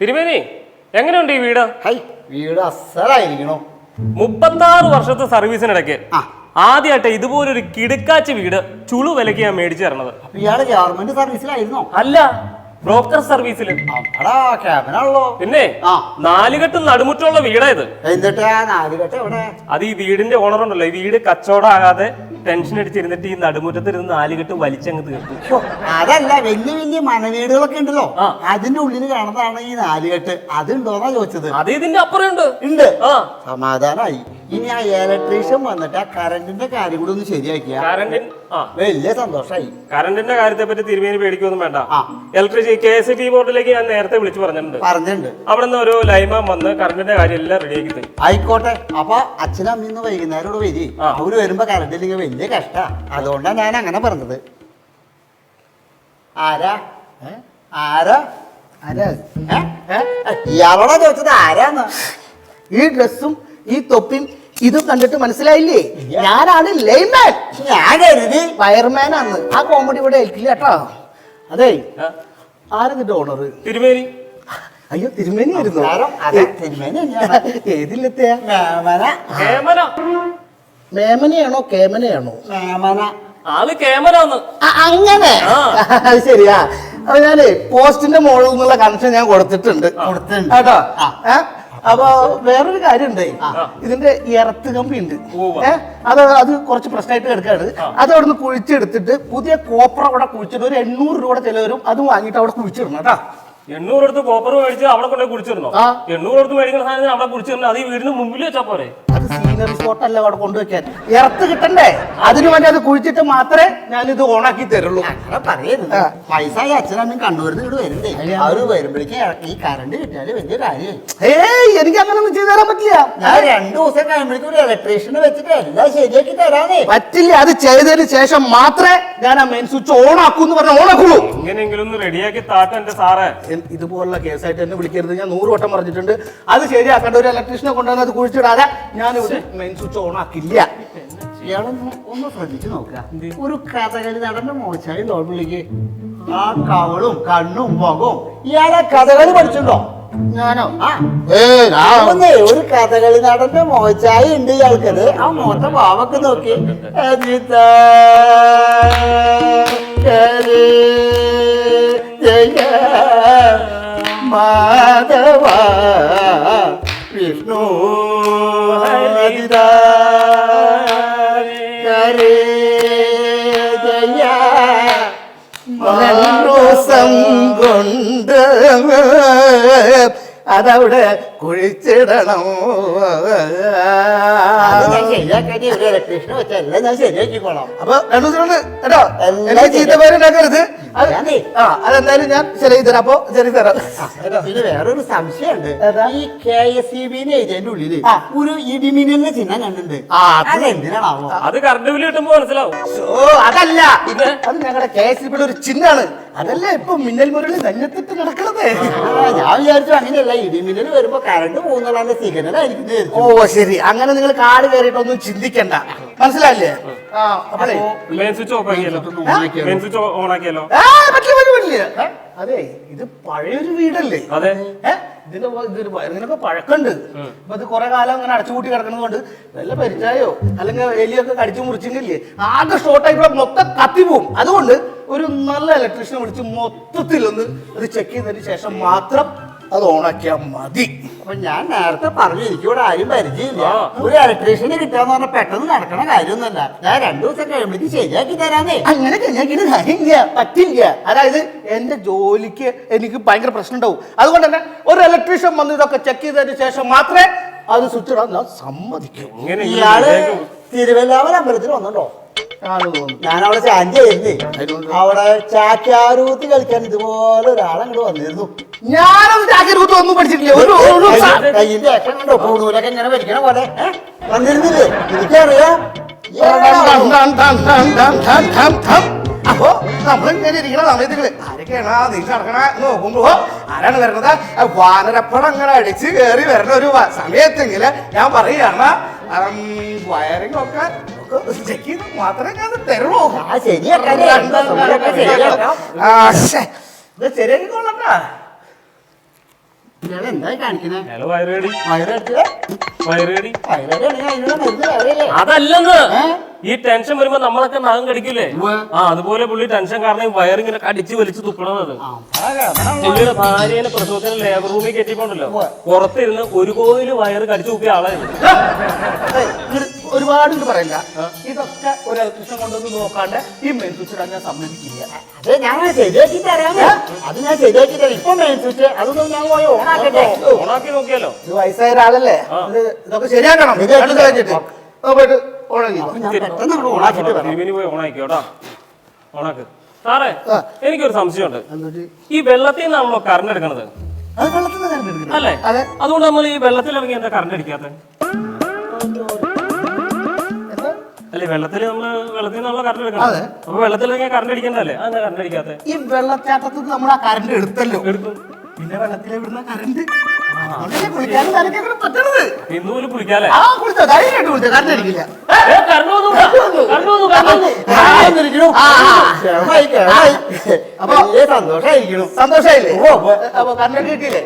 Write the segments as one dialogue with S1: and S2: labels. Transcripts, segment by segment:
S1: തിരുമേനി എങ്ങനെയുണ്ട് ഈ വീട്?
S2: ഹൈ വീട് അസലായിരിക്കണോ.
S1: മുപ്പത്താറ് വർഷത്തെ സർവീസിനിടയ്ക്ക്
S2: ആ.
S1: ആദ്യമായിട്ട് ഇതുപോലൊരു കിടുക്കാച്ചി വീട് ചുളു വിലക്ക് ഞാൻ മേടിച്ചു തരണത്.
S2: അപ്പൊ ഇയാൾ ഗവൺമെന്റ് സർവീസിലായിരുന്നോ?
S1: അല്ല ബ്രോക്കർ സർവീസിൽ
S2: ക്യാബിനാണല്ലോ
S1: പിന്നെ
S2: ആ.
S1: നാലുകെട്ട് നടുമുറ്റുള്ള വീടാ ഇത്.
S2: എന്നിട്ട് ആ നാലുകെട്ട് എവിടെ?
S1: അത് ഈ വീടിന്റെ ഓണർ ഉണ്ടല്ലോ ഈ വീട് കച്ചവടമാകാതെ ടെൻഷൻ അടിച്ചിരുന്നിട്ട് ഈ നടുമുറ്റത്തിരുന്ന് നാലുകെട്ട് വലിച്ചങ്ങ് തീർത്തു.
S2: അതല്ല വലിയ വലിയ മനവീടുകളൊക്കെ ഉണ്ടല്ലോ.
S1: ആ.
S2: അതിന്റെ ഉള്ളിൽ കാണുന്നതാണ് ഈ നാലുകെട്ട്. അതുണ്ടോന്നാ ചോദിച്ചത്?
S1: അത് ഇതിന്റെ അപ്പുറം ഉണ്ട്.
S2: ഉണ്ട്.
S1: ആ.
S2: സമാധാനായി. ഇനി ആ ഇലക്ട്രീഷ്യൻ വന്നിട്ട് ആ കറണ്ടിന്റെ കാര്യം കൂടി ഒന്ന് ശരിയാക്കിയ.
S1: കറണ്ടിൻ ആ.
S2: വലിയ സന്തോഷമായി
S1: കറണ്ടിന്റെ കാര്യത്തെ പറ്റി തിരുമേനി പേടിക്കൊന്നും വേണ്ട.
S2: ആ.
S1: ഇലക്ട്രിസിറ്റി കെ എസ് ബി ബോർഡിലേക്ക് ഞാൻ നേരത്തെ വിളിച്ചു പറഞ്ഞിട്ടുണ്ട്.
S2: പറഞ്ഞിട്ടുണ്ട്.
S1: അവിടെ നിന്ന് ഒരു ലൈമാൻ വന്ന് കറണ്ടിന്റെ കാര്യം എല്ലാം റെഡിയാക്കി തരും
S2: ആയിക്കോട്ടെ. അപ്പൊ അച്ഛനും അമ്മയും ഇന്ന് വൈകുന്നേരം ഇവിടെ വരി.
S1: ആ.
S2: അവർ വരുമ്പോ കറണ്ട് ഇല്ലെങ്കിൽ വലിയ കഷ്ടാ. അതുകൊണ്ടാണ് ഞാൻ അങ്ങനെ പറഞ്ഞത്. ആരാ? ഏ? ആരാ?
S3: ആരാ?
S2: ഏ? ഏ? ഇയാളോടാ ചോദിച്ചത് ആരാന്ന്?
S3: ഈ ഡ്രസ്സും ഈ തൊപ്പിയും ഇതും കണ്ടിട്ട് മനസ്സിലായില്ലേ. ഞാനാണ് ലൈമാൻ.
S2: ഞാൻ കരുതി
S3: വയർമാൻ ആണ് ആ കോമഡി ഇവിടെ ഏൽക്കില്ല കേട്ടോ. അതെ ആരതിന്റെ ഓണർ
S1: തിരുമേനി.
S3: അയ്യോ തിരുമേനി ആയിരുന്നു
S2: നമസ്കാരം. അതെ, തിരുമേനി തന്നെയാണ്.
S3: ഏതിലെത്തിയ?
S2: മേമന.
S1: കേമന
S3: മേമനയാണോ കേമനയാണോ?
S2: മേമന.
S3: ആൾ അങ്ങനെ. അത് ശരിയാ. അപ്പൊ ഞാനേ പോസ്റ്റിന്റെ മുകളിൽ നിന്നുള്ള കണക്ഷൻ ഞാൻ കൊടുത്തിട്ടുണ്ട്.
S2: കൊടുത്തിട്ടുണ്ട്.
S3: കേട്ടോ? അപ്പൊ വേറൊരു കാര്യം ഉണ്ട് ഇതിന്റെ ഇറത്ത് കമ്പി ഉണ്ട് അത് അത് കുറച്ച് പ്രശ്നമായിട്ട് കിടക്കാണ്. അത് അവിടുന്ന് കുഴിച്ചെടുത്തിട്ട് പുതിയ കോപ്പർ അവിടെ കുഴിച്ചിട്ട് ഒരു എണ്ണൂറ് രൂപ ചിലവരും അത് വാങ്ങിയിട്ട് അവിടെ കുഴിച്ചിടണം കേട്ടോ.
S1: എണ്ണൂറ് എടുത്ത് കോപ്പർ മേടിച്ച് അവിടെ കൊണ്ടുപോയി കുടിച്ചിരുന്നോ. എണ്ണൂറ് എടുത്ത് മേടിക്കുന്ന സാധനം അവിടെ കുടിച്ചിരുന്നു അത് ഈ വീടിന് മുമ്പിൽ വെച്ചാ പോരെ?
S3: സീനറി സ്പോട്ട് അല്ല അവിടെ കൊണ്ടുവയ്ക്കാൻ. ഇറത്ത് കിട്ടണ്ടേ? അതിനു വേണ്ടി അത് കുഴിച്ചിട്ട് മാത്രമേ ഞാൻ ഇത് ഓണാക്കി തരുള്ളൂ.
S2: അങ്ങനെ പറയരുത്.
S3: പൈസ
S2: വയസ്സായ അച്ഛനമ്മയും കണ്ണൂരിന്ന് ഇവിടെ വരുന്നേ അവർ വരുമ്പോഴേക്കും ഈ കറണ്ട് കിട്ടിയാൽ വലിയ കാര്യം.
S3: ഏയ് എനിക്ക് അങ്ങനെ ഒന്നും ചെയ്തു തരാൻ പറ്റില്ല.
S2: ഞാൻ രണ്ടു ദിവസം കഴിയുമ്പോഴേക്കും ഒരു ഇലക്ട്രീഷ്യനെ വെച്ചിട്ട് എല്ലാം ശരിയാക്കി തരാനേ.
S3: പറ്റില്ല അത് ചെയ്തതിന് ശേഷം മാത്രമേ ഞാൻ ആ മെയിൻ സ്വിച്ച് ഓണാക്കൂ ആക്കൂ എന്ന് പറഞ്ഞ ഓണാക്കുള്ളൂ.
S1: എങ്ങനെയെങ്കിലും ഒന്ന് റെഡിയാക്കി താത്ത എന്റെ സാറേ.
S3: ഇതുപോലുള്ള കേസായിട്ട് എന്നെ വിളിക്കരുത്. ഞാൻ നൂറ് വട്ടം പറഞ്ഞിട്ടുണ്ട്. അത് ശരിയാക്കേണ്ട ഒരു ഇലക്ട്രീഷ്യനെ കൊണ്ടുവന്ന് അത് കുഴിച്ചിടാതെ ഞാനിവിടെ മെയിൻ സ്വിച്ച് ഓൺ ആക്കില്ല
S2: ഇയാളൊന്ന് ഒന്ന് ശ്രദ്ധിച്ചു നോക്കുക. ഒരു കഥകളി നടന്റെ മോശമായി ലോണിലേക്ക് ആ കവളും കണ്ണും മുഖവും ഇയാളെ കഥകളി പഠിച്ചിട്ടുണ്ടോ?
S3: ഞാനോ?
S2: ഒന്നേ ഒരു കഥകളി നടന്റെ മോച്ചായി ഉണ്ട് ഇയാൾക്കത്. ആ മോത്ത പാവക്ക് നോക്കി. അജിത ജയ മാധവ വിഷ്ണു ഹരിത ഹരേ ജയ
S3: മനോസം കൊണ്ട് അതവിടെ കുഴിച്ചിടണം
S2: കൃഷ്ണ വെച്ചല്ലേ ഞാൻ ശരിയാക്കിക്കോളാം.
S3: അപ്പൊ രണ്ടു ദിവസം കേട്ടോ.
S2: എല്ലാ
S3: ചീത്തപ്പേരുണ്ടാക്കരുത് അതെന്തായാലും ഞാൻ ശരിയാക്കി തരാം. അപ്പൊ ശരി തരാം.
S2: പിന്നെ വേറൊരു സംശയമുണ്ട്. ഈ K S E B agent
S3: ഉള്ളിൽ
S2: ഒരു ഇടിമിന്നലിന്റെ ചിഹ്നം കണ്ടിട്ടുണ്ട്
S3: ആ, അത്
S2: അതെന്തിനാണാവോ
S1: അത് കറണ്ട് ബില്ല് കിട്ടുമ്പോ മനസ്സിലാവും.
S3: ഓ അതല്ല. അത് ഞങ്ങളുടെ കെ എസ് ഒരു ചിഹ്നാണ് അതല്ലേ ഇപ്പൊ മിന്നൽ മുരളി നെഞ്ഞത്തിട്ട് നടക്കണത്.
S2: ഞാൻ വിചാരിച്ചു അങ്ങനെയല്ല. ഇടിമിന്നൽ വരുമ്പോ കറണ്ട് പോകുന്നതാണ് സിഗ്നൽ ആയിരിക്കും
S3: ഓ ശരി. അങ്ങനെ നിങ്ങൾ കാട് കയറിയിട്ടൊന്നും ചിന്തിക്കണ്ട. മനസ്സിലായില്ലേ? ആ
S1: മെയിൻ സ്വിച്ച് ഓഫ് ആക്കിയല്ലോ മെയിൻ സ്വിച്ച് ഓൺ ആക്കിയല്ലോ
S3: ആ, പറ്റില്ല പറ്റില്ല പറ്റില്ല. ഏ? അതെ ഇത് പഴയൊരു വീടല്ലേ?
S1: അതെ.
S3: ഏ? ഇതിന്റെ വ- ഇതൊരു വ- ഇതിനൊക്കെ പഴക്കമുണ്ട്. അപ്പൊ ഇത് കുറെ കാലം അങ്ങനെ അടച്ചുപൂട്ടി കിടക്കുന്നത് കൊണ്ട് നല്ല പരിചയോ അല്ലെങ്കിൽ എലിയൊക്കെ കടിച്ചു മുറിച്ചെങ്കിലേ ആകെ ഷോർട്ടായി ഇവിടെ മൊത്തം കത്തി പോവും. അതുകൊണ്ട് ഒരു നല്ല ഇലക്ട്രീഷ്യനെ വിളിച്ച് മൊത്തത്തിൽ ഒന്ന് അത് ചെക്ക് ചെയ്തതിന് ശേഷം മാത്രം അത് ഓണാക്കിയാ മതി.
S2: അപ്പൊ ഞാൻ നേരത്തെ പറഞ്ഞു എനിക്കിവിടെ ആരും പരിചയമില്ല. ഒരു ഇലക്ട്രീഷ്യനെ കിട്ടാന്ന് പറഞ്ഞാൽ പെട്ടെന്ന് നടക്കണ കാര്യമൊന്നുമല്ല. ഞാൻ രണ്ടു ദിവസം കഴിയുമ്പോഴേക്ക് ശരിയാക്കി തരാന്നേ.
S3: അങ്ങനെ കഴിഞ്ഞാൽ കാര്യമില്ല പറ്റില്ല. അതായത് എന്റെ ജോലിക്ക് എനിക്ക് ഭയങ്കര പ്രശ്നം ഉണ്ടാവും അതുകൊണ്ട് തന്നെ ഒരു ഇലക്ട്രീഷ്യൻ വന്ന് ഇതൊക്കെ ചെക്ക് ചെയ്തതിന് ശേഷം മാത്രമേ അത് സ്വിച്ച് ഇടാൻ ഞാൻ സമ്മതിക്കൂ.
S1: ഇയാൾ
S2: തിരുവല്ലാമല അമ്പലത്തിൽ വന്നുണ്ടോ അവിടെ അവിടെ ചാക്യാരൂത്ത് കളിക്കാൻ ഇതുപോലെ ഒരാളങ്ങോട്ട് വന്നിരുന്നു.
S3: ഞാനൊന്നും ചാക്യാരൂത്ത് ഒന്നും പഠിച്ചിട്ടില്ല. ഒരു
S2: കയ്യിന്റെ പോലെ. വന്നിരുന്നില്ലേ? എനിക്കറിയാം.
S3: അപ്പോ നമ്മളിങ്ങനെ ഇരിക്കണ സമയത്ത് ആരൊക്കെയാണ്? നീ നടക്കണ നോക്കുമ്പോ ആരാണ് വരണത് വാനരപ്പടം അങ്ങനെ അടിച്ച് കയറി വരണ ഒരു സമയത്തെങ്കിൽ ഞാൻ പറയുകയാണ് വയറിംഗ് ഒക്കെ ചെക്ക് ചെയ്ത് മാത്രമേ ഞാൻ തരുള്ളൂ
S2: ശരിയാക്കാം
S3: ശരിയാക്കാം. ശരിയാക്കിക്കൊള്ളട്ടാ
S2: ഇയാൾ എന്തായി കാണിക്കണേ?
S1: അയാൾ വയറുകടി
S2: വയറടിച്ചത്
S1: വയറുകടി
S2: വയറടിയാണെങ്കിൽ അതിനുള്ള മരുന്ന് വേറെയല്ലേ
S1: അതല്ലെന്ന്? ഈ ടെൻഷൻ വരുമ്പോ നമ്മളൊക്കെ നഖം കടിക്കില്ലേ. ആ അതുപോലെ പുള്ളി ടെൻഷൻ കാരണം ഈ വയറിങ്ങനെ കടിച്ച് വലിച്ച് തുപ്പണത്. പുള്ളിയുടെ ഭാര്യനെ പ്രസവത്തിന് ലേബർ റൂമിൽ കെട്ടിപ്പോണ്ടല്ലോ. പുറത്തിരുന്ന് ഒരു കോയിൽ വയറ് കടിച്ചു തുപ്പിയ ആളായിരുന്നു.
S3: ഒരുപാട് ഇത് പറയില്ല. ഇതൊക്കെ ഒരു ഇലക്ട്രീഷ്യൻ കൊണ്ടൊന്ന് നോക്കാണ്ട് ഈ മെയിൻ സ്വിച്ച് ഇടാൻ ഞാൻ സമ്മതിക്കില്ല.
S2: അത് ഞാൻ ശരിയാക്കി തരാമേ അത് ഞാൻ ശരിയാക്കി തരാം ഇപ്പൊ മെയിൻ സ്വിച്ച് അതൊന്നും ഞാൻ പോയി ഓണാക്കട്ടെ?
S1: ഓണാക്കി നോക്കിയാലോ?
S3: ഇത് വയസ്സായ ഒരാളല്ലേ. ഇത് ഇതൊക്കെ ശരിയാക്കണം.
S2: ഇത്
S3: എടുത്തു കഴിഞ്ഞിട്ട്. പോയിട്ട് ഓണാക്കി
S2: ഓണാക്കിട്ട്
S1: പോയി ഓണാക്കി കേട്ടോ. ഓണാക്ക്. സാറേ. എനിക്കൊരു സംശയമുണ്ട്.
S3: ഉണ്ട്
S1: ഈ വെള്ളത്തിൽ നിന്നാണല്ലോ കറണ്ട് എടുക്കണത്? അല്ലേ? അതുകൊണ്ട് നമ്മൾ ഈ വെള്ളത്തിൽ ഇറങ്ങി എന്താ കറണ്ട് അടിക്കാത്ത
S3: എന്താ?
S1: അല്ലെ വെള്ളത്തിൽ നമ്മൾ വെള്ളത്തിൽ നമ്മൾ കറണ്ട് എടുക്കണം.
S3: അതെ.
S1: അപ്പൊ വെള്ളത്തിൽ കറണ്ട് അടിക്കണ്ടല്ലേ അതെന്താ കറണ്ട് അടിക്കാത്ത?
S3: ഈ വെള്ളച്ചാട്ടത്തിൽ നമ്മൾ ആ കറണ്ട് എടുത്തല്ലോ. പിന്നെ വെള്ളത്തിൽ എവിടുന്ന കറണ്ട് കുളിക്കാനും പറ്റണത്.
S1: ഇന്ന് പോലും കുളിക്കാല്ലേ?
S3: ആ കുളിച്ചോ? ധൈര്യമായിട്ട് കുളിച്ചോ. കറണ്ട് അടിക്കില്ല.
S2: സന്തോഷായിരിക്കണു.
S3: സന്തോഷായില്ലേ. അപ്പൊ കിട്ടിയില്ലേ?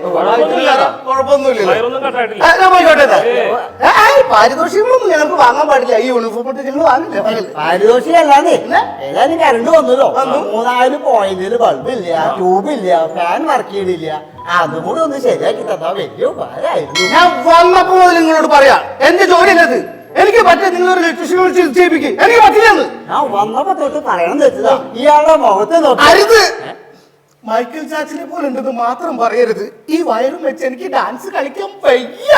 S3: ഞങ്ങൾക്ക് വാങ്ങാൻ പാടില്ല. ഈ യൂണിഫോം ഇട്ട് ഞങ്ങൾ വാങ്ങില്ല പകൽ.
S2: അല്ലാതെ ഏതായാലും കറണ്ട് വന്നല്ലോ. മൂന്നാൽ പോയിന്റിൽ ബൾബില്ല ട്യൂബില്ല ഫാൻ വർക്ക് ചെയ്യണില്ല. അതും കൂടി ഒന്ന് ശരിയാക്കി തന്നാ വലിയ ഉപകാരമായിരുന്നു
S3: ഞാൻ വന്നപ്പോ നിങ്ങളോട് പറയാ. എന്റെ ജോലി അല്ലത് എനിക്ക് പറ്റില്ല നിങ്ങളൊരു ഇലക്ട്രീഷ്യൻ വിളിച്ച് ചെയ്യിപ്പിക്കും എനിക്ക് പറ്റില്ലെന്ന്
S2: ഞാൻ വന്നപ്പോ തൊട്ട് പറയണം തെറ്റാ ഇയാളുടെ മുഖത്ത് നോക്കി.
S3: അരുത്. മൈക്കിൾ ജാക്സനെ പോലെ ഉണ്ടെന്ന് മാത്രം പറയരുത്. ഈ വയറും വെച്ച് എനിക്ക് ഡാൻസ് കളിക്കാൻ വയ്യ.